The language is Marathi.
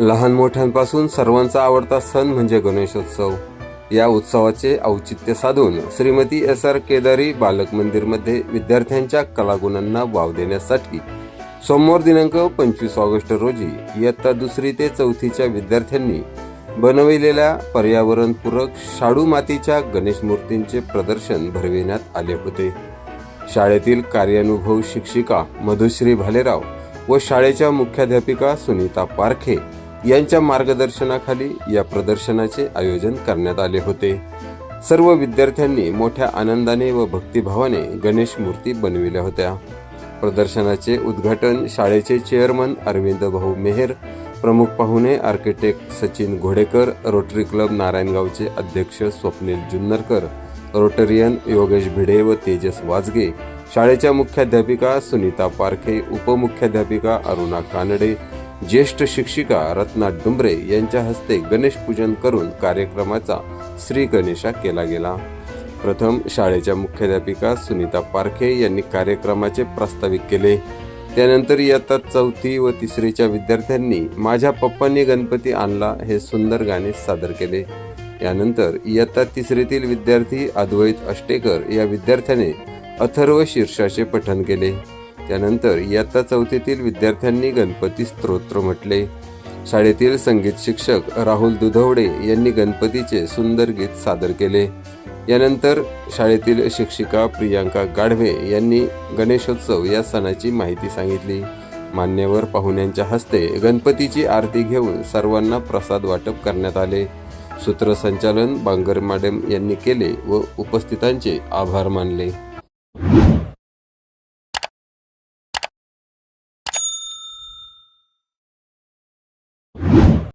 लहान मोठ्यांपासून सर्वांचा आवडता सण म्हणजे गणेशोत्सव. या उत्सवाचे औचित्य साधून श्रीमती एस आर केदारी बालक मंदिरमध्ये विद्यार्थ्यांच्या कलागुणांना वाव देण्यासाठी सोमवार दिनांक पंचवीस ऑगस्ट रोजी इयत्ता दुसरी ते चौथीच्या विद्यार्थ्यांनी बनविलेल्या पर्यावरणपूरक शाडू मातीच्या गणेश मूर्तींचे प्रदर्शन भरविण्यात आले होते. शाळेतील कार्यानुभव शिक्षिका मधुश्री भालेराव व शाळेच्या मुख्याध्यापिका सुनीता पारखे यांच्या मार्गदर्शनाखाली या प्रदर्शनाचे आयोजन करण्यात आले होते. सर्व विद्यार्थ्यांनी मोठ्या आनंदाने व भक्तिभावाने गणेश मूर्ती बनविल्या होत्या. प्रदर्शनाचे उद्घाटन शाळेचे चेअरमन अरविंद भाऊ मेहर प्रमुख पाहुणे architect Sachin Ghodekar Rotary club नारायणगावचे अध्यक्ष स्वप्नील जुन्नरकर रोटरियन योगेश भिडे व तेजस वाजगे शाळेच्या मुख्याध्यापिका सुनीता पारखे उपमुख्याध्यापिका अरुणा कानडे ज्येष्ठ शिक्षिका रत्ना डुंबरे यांच्या हस्ते गणेश पूजन करून कार्यक्रमाचा श्री गणेशा केला गेला. प्रथम शाळेच्या मुख्याध्यापिका सुनीता पारखे यांनी कार्यक्रमाचे प्रास्ताविक केले. त्यानंतर इयत्ता चौथी व तिसरीच्या विद्यार्थ्यांनी माझ्या पप्पांनी गणपती आणला हे सुंदर गाणे सादर केले. यानंतर इयत्ता तिसरीतील विद्यार्थी अद्वैत अष्टेकर या विद्यार्थ्याने अथर्व शीर्षाचे पठण केले. त्यानंतर इयत्ता चौथीतील विद्यार्थ्यांनी गणपती स्तोत्र म्हटले. शाळेतील संगीत शिक्षक राहुल दुधवडे यांनी गणपतीचे सुंदर गीत सादर केले. यानंतर शाळेतील शिक्षिका प्रियांका गाढवे यांनी गणेशोत्सव या सणाची माहिती सांगितली. मान्यवर पाहुण्यांच्या हस्ते गणपतीची आरती घेऊन सर्वांना प्रसाद वाटप करण्यात आले. सूत्रसंचालन बांगर मॅडम यांनी केले व उपस्थितांचे आभार मानले.